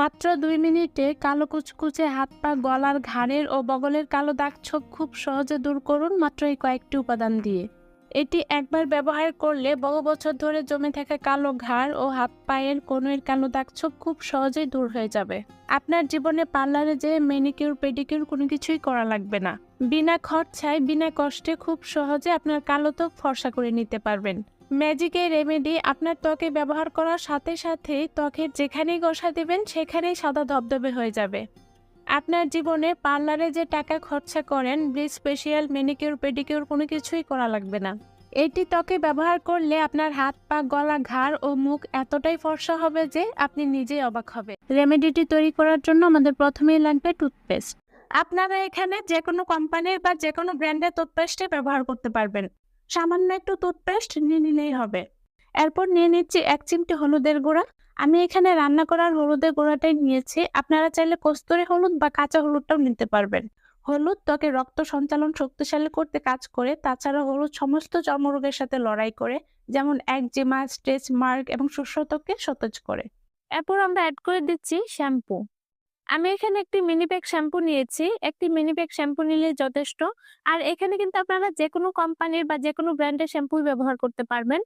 মাত্র দুই মিনিটে কালো কুচকুচে হাত পা গলার ঘাড়ের ও বগলের কালো দাগ ছোপ খুব সহজে দূর করুন মাত্র এই কয়েকটি উপাদান দিয়ে। এটি একবার ব্যবহার করলে বহু বছর ধরে জমে থাকা কালো ঘাড় ও হাত পায়ের কোনোর কালো দাগ ছোপ খুব সহজেই দূর হয়ে যাবে। আপনার জীবনে পার্লারে যে মেনিকিউর, পেডিকিউর কোনো কিছুই করা লাগবে না। বিনা খরচায়, বিনা কষ্টে খুব সহজে আপনার কালো ত্বক ফর্সা করে নিতে পারবেন। ম্যাজিক এই রেমেডি আপনার ত্বকে ব্যবহার করার সাথে সাথে ত্বকের যেখানেই ঘষা দেবেন, সেখানেই সাদা ধবধবে হয়ে যাবে। আপনার জীবনে পার্লারে যে টাকা খরচা করেন, ব্লিচ স্পেশাল মেনিকিউর পেডিকিউর কোনো কিছুই করা লাগবে না। এটি ত্বকে ব্যবহার করলে আপনার হাত পা, গলা, ঘাড় ও মুখ এতটাই ফর্সা হবে যে আপনি নিজেই অবাক হবে রেমেডিটি তৈরি করার জন্য আমাদের প্রথমেই লাগবে টুথপেস্ট। আপনারা এখানে যে কোনো কোম্পানির বা যে কোনো ব্র্যান্ডের টুথপেস্টে ব্যবহার করতে পারবেন। সামান্য একটু টুথপেস্ট নিয়ে নিলেই হবে। এরপর নিয়ে নিচ্ছি এক চিমটি হলুদের গুঁড়া। আমি এখানে রান্না করার হলুদের গুঁড়াটাই নিয়েছি। আপনারা চাইলে কস্তুরি হলুদ বা কাঁচা হলুদটাও নিতে পারবেন। হলুদ ত্বকে রক্ত সঞ্চালন শক্তিশালী করতে কাজ করে, তাছাড়া হলুদ সমস্ত চর্মরোগের সাথে লড়াই করে, যেমন একজিমা স্ট্রেচ মার্ক এবং শস্য ত্বককে সতেজ করে। এরপর আমরা অ্যাড করে দিচ্ছি শ্যাম্পু আমি এখানে একটি মিনি প্যাক শ্যাম্পু নিয়েছি। একটি মিনি প্যাক শ্যাম্পু নিলে যথেষ্ট। আর এখানে কিন্তু আপনারা যে কোনো কোম্পানির বা যে কোনো ব্র্যান্ডের শ্যাম্পু ব্যবহার করতে পারবেন।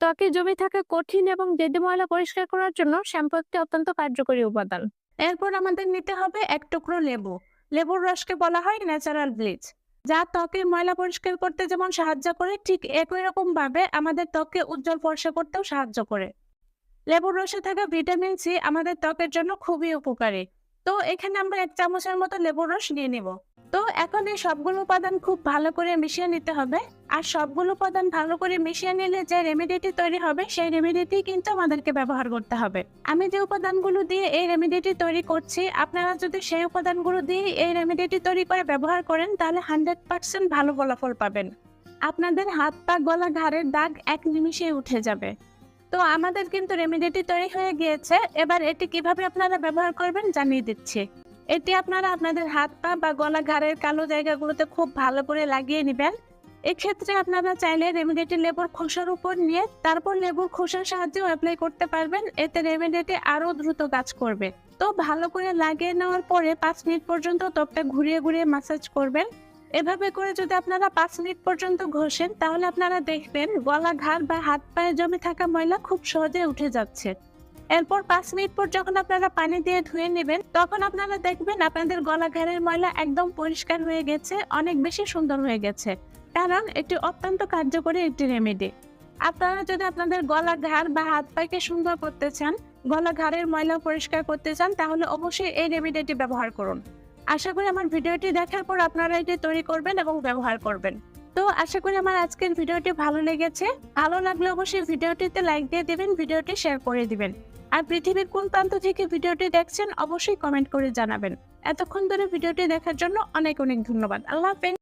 ত্বকে জমে থাকা কঠিন এবং দেদি ময়লা পরিষ্কার করার জন্য শ্যাম্পু একটি অত্যন্ত কার্যকরী উপাদান। এরপর আমাদের নিতে হবে এক টুকরো লেবু। লেবুর রসকে বলা হয় ন্যাচারাল ব্লিচ যা ত্বকের ময়লা পরিষ্কার করতে যেমন সাহায্য করে, ঠিক একই রকম ভাবে আমাদের ত্বককে উজ্জ্বল ফর্সা করতেও সাহায্য করে। লেবুর রসে থাকা ভিটামিন সি আমাদের ত্বকের জন্য খুবই উপকারী। তো এখানে আমরা এক চামচের মতো লেবুর রস নিয়ে নিব। তো এখন এই সবগুলো উপাদান খুব ভালো করে মিশিয়ে নিতে হবে। আর সবগুলো উপাদান ভালো করে মিশিয়ে নিলে যে রেমেডিটি তৈরি হবে, সেই রেমেডিটি কিন্তু আমাদেরকে ব্যবহার করতে হবে। আমি যে উপাদানগুলো দিয়ে এই রেমেডিটি তৈরি করছি, আপনারা যদি সেই উপাদানগুলো দিয়ে এই রেমেডিটি তৈরি করে ব্যবহার করেন, তাহলে হান্ড্রেড পার্সেন্ট ভালো ফলাফল পাবেন। আপনাদের হাত, পা, গলা, ঘাড়ের দাগ এক নিমিষে উঠে যাবে। তো আমাদের কিন্তু রেমেডিটি তৈরি হয়ে গিয়েছে। এবার এটি কীভাবে আপনারা ব্যবহার করবেন জানিয়ে দিচ্ছি। এটি আপনারা আপনাদের হাত পা বা গলা ঘাড়ের কালো জায়গাগুলোতে খুব ভালো করে লাগিয়ে নেবেন। এক্ষেত্রে আপনারা চাইলে রেমেডিটি লেবুর খোসার উপর নিয়ে তারপর লেবুর খোসার সাহায্যেও অ্যাপ্লাই করতে পারবেন। এতে রেমেডিটি আরও দ্রুত কাজ করবে। তো ভালো করে লাগিয়ে নেওয়ার পরে পাঁচ মিনিট পর্যন্ত ত্বকটা ঘুরিয়ে ঘুরিয়ে মাসাজ করবেন। এভাবে করে যদি আপনারা পাঁচ মিনিট পর্যন্ত ঘষেন, তাহলে আপনারা দেখবেন গলা ঘাড় বা হাত পায়ে জমে থাকা ময়লা খুব সহজে উঠে যাচ্ছে। এরপর পাঁচ মিনিট পর যখন আপনারা পানি দিয়ে ধুয়ে নেবেন, তখন আপনারা দেখবেন আপনাদের গলা ঘাড়ের ময়লা একদম পরিষ্কার হয়ে গেছে, অনেক বেশি সুন্দর হয়ে গেছে। কারণ এটি অত্যন্ত কার্যকরী একটি রেমেডি। আপনারা যদি আপনাদের গলা ঘাড় বা হাত পাকে সুন্দর করতে চান গলা ঘাড়ের ময়লা পরিষ্কার করতে চান, তাহলে অবশ্যই এই রেমেডিটি ব্যবহার করুন। আশা করি আমার ভিডিওটি দেখার পর আপনারা এটি তৈরি করবেন এবং ব্যবহার করবেন। তো আশা করি আমার আজকের ভিডিওটি ভালো লেগেছে। ভালো লাগলে অবশ্যই ভিডিওটিতে লাইক দিয়ে দেবেন, ভিডিওটি শেয়ার করে দিবেন। আর পৃথিবীর কোন প্রান্ত থেকে ভিডিওটি দেখছেন, অবশ্যই কমেন্ট করে জানাবেন। এতক্ষণ ধরে ভিডিওটি দেখার জন্য অনেক অনেক ধন্যবাদ। আল্লাহ হাফেজ।